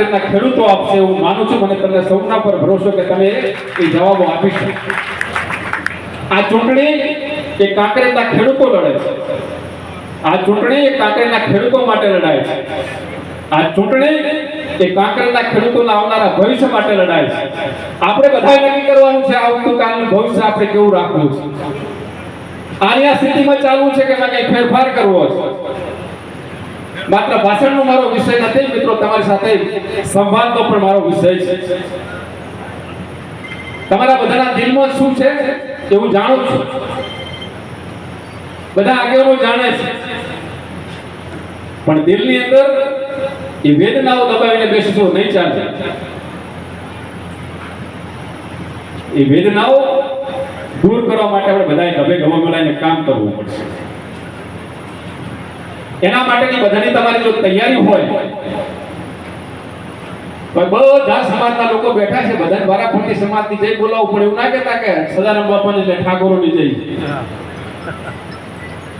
કાંકરેજના ખેડૂતો આપશે એવું માનું છું. મને તમને સૌના પર ભરોસો કે તમે એ જવાબો આપી શકો આ ચૂંટણી એ કાંકરેજના ખેડૂતો લડે છે. આ ચૂંટણી એ કાંકરેજના ખેડૂતો માટે લડાય છે. આ ચૂંટણી એ કાંકરેજના ખેડૂતોના આવનારા ભવિષ્ય માટે લડાય છે. આપણે બધા નક્કી કરવાનું છે આવતીકાલનું ભવિષ્ય આપણે કેવું રાખવું છે? આની આ સ્થિતિમાં ચાલવું છે કે એમાં કંઈ ફેરફાર કરવો છે? માત્ર ભાષણનો મારો વિષય નથી, મિત્રો, તમારી સાથે સંવાદનો પણ મારો વિષય છે. તમારા બધાના દિલમાં શું છે એ હું જાણું છું. બધા આગેવાનો જાણે છે. પણ દિલની અંદર એ વેદનાઓ દબાવીને બેસશો નહીં ચાલે. એ વેદનાઓ દૂર કરવા માટે આપણે બધાએ ગમે ગમે મિલાઈને કામ કરવું પડશે. એના માટેની બધાની તમારી જો તૈયારી હોય બધા સમાજના લોકો બેઠા છે બધા દ્વારા ખોટી સમાજની જય બોલાવવું પડે એવું ના કહેતા કે સદારામ બાપાની જય, ઠાકોરોની જય.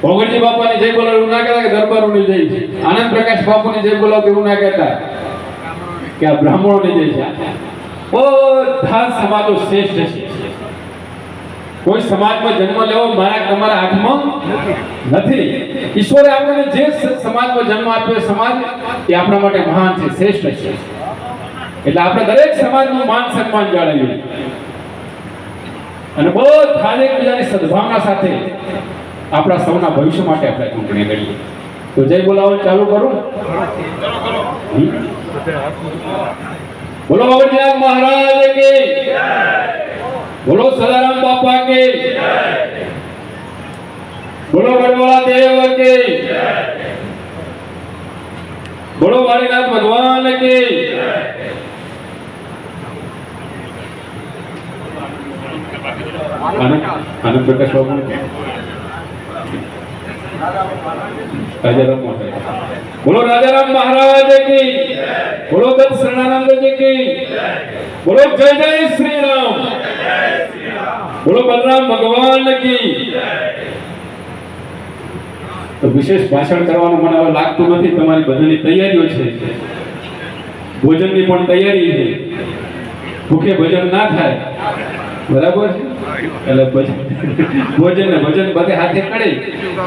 ભોગરજી બાપાની જય બોલાવ એવું ના કહેતા કે દરબારોની જય. આનંદ પ્રકાશ બાપુની જય બોલાવ એવું ના કહેતા કે આ બ્રાહ્મણોની જય છે. બધા સમાજો શ્રેષ્ઠ છે. કોઈ સમાજમાં જન્મ લેવો મારા તમારા હાથમાં નથી. ઈશ્વરે આપણને જે સમાજમાં જન્મ આપ્યો સમાજ એ આપણા માટે મહાન છે, શ્રેષ્ઠ છે. એટલે આપણે દરેક સમાજનું માન સન્માન જાળવીએ. અને બધા એકબીજાની સદભાવના સાથે આપણા સૌના ભવિષ્ય માટે આપણે ચૂંટણી કરીએ તો જય બોલાવો, ચાલુ કરું. બોલો બાબરજીનાથ મહારાજ બોલો સદારામ બાપા કે બોલો વડવાળા દેવ કે બોલો વાળીનાથ ભગવાન કી. આનંદ પ્રકાશ બાબુ રાજારામ મહારાજ. બોલો રાજારામ મહારાજ કી. બોલો દત્ત શરણાનંદજી કી. બોલો જય જય શ્રી રામ. બોલો બલરામ ભગવાન કી. તો વિશેષ ભાષણ કરવાનું મને હવે લાગતું નથી, તમારી બધાની તૈયારીઓ છે. ભોજનની પણ તૈયારી છે. ભૂખે ભજન ના થાય. બરાબર એટલે ભોજન ને ભજન બધે હાથે કરી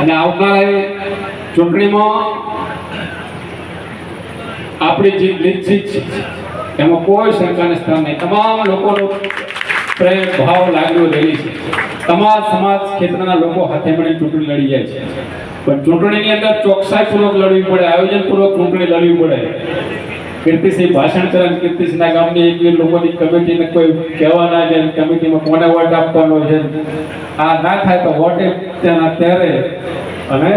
અને આવનારા ચૂંટણીમાં આપણી જીત નિશ્ચિત છે. એમાં કોઈ સરકારને સ્થાન નહીં. તમામ લોકોનો પ્રેમ ભાવ લાગણીઓ રહેલી છે. તમામ સમાજ ક્ષેત્રના લોકો હાથે મળીને ચૂંટણી લડી જાય છે. પણ ચૂંટણીની અંદર ચોકસાઈપૂર્વક લડવી પડે આયોજનપૂર્વક ચૂંટણી લડવી પડે કીર્તિસિંહ ભાષણ કરે કીર્તિસિંહના ગામની એક લોકોની કમિટીને કોઈ કહેવા ના જાય કમિટીમાં કોને વોટ આપવાનો છે આ ના થાય તો વોટે ત્યાંના ત્યારે અને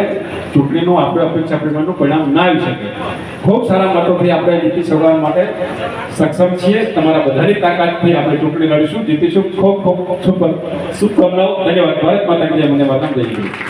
ચૂંટણીનું આપણે અપેક્ષા પ્રમાણનું પરિણામ ના આવી શકે ખૂબ સારા મતોથી આપણે જીતી શકવા માટે સક્ષમ છીએ તમારા બધાની તાકાતથી આપણે ચૂંટણી લડીશું જીતીશું ખૂબ ખૂબ શુભ શુભકામનાઓ ધન્યવાદ ભારત માતા જય મને માતા જય.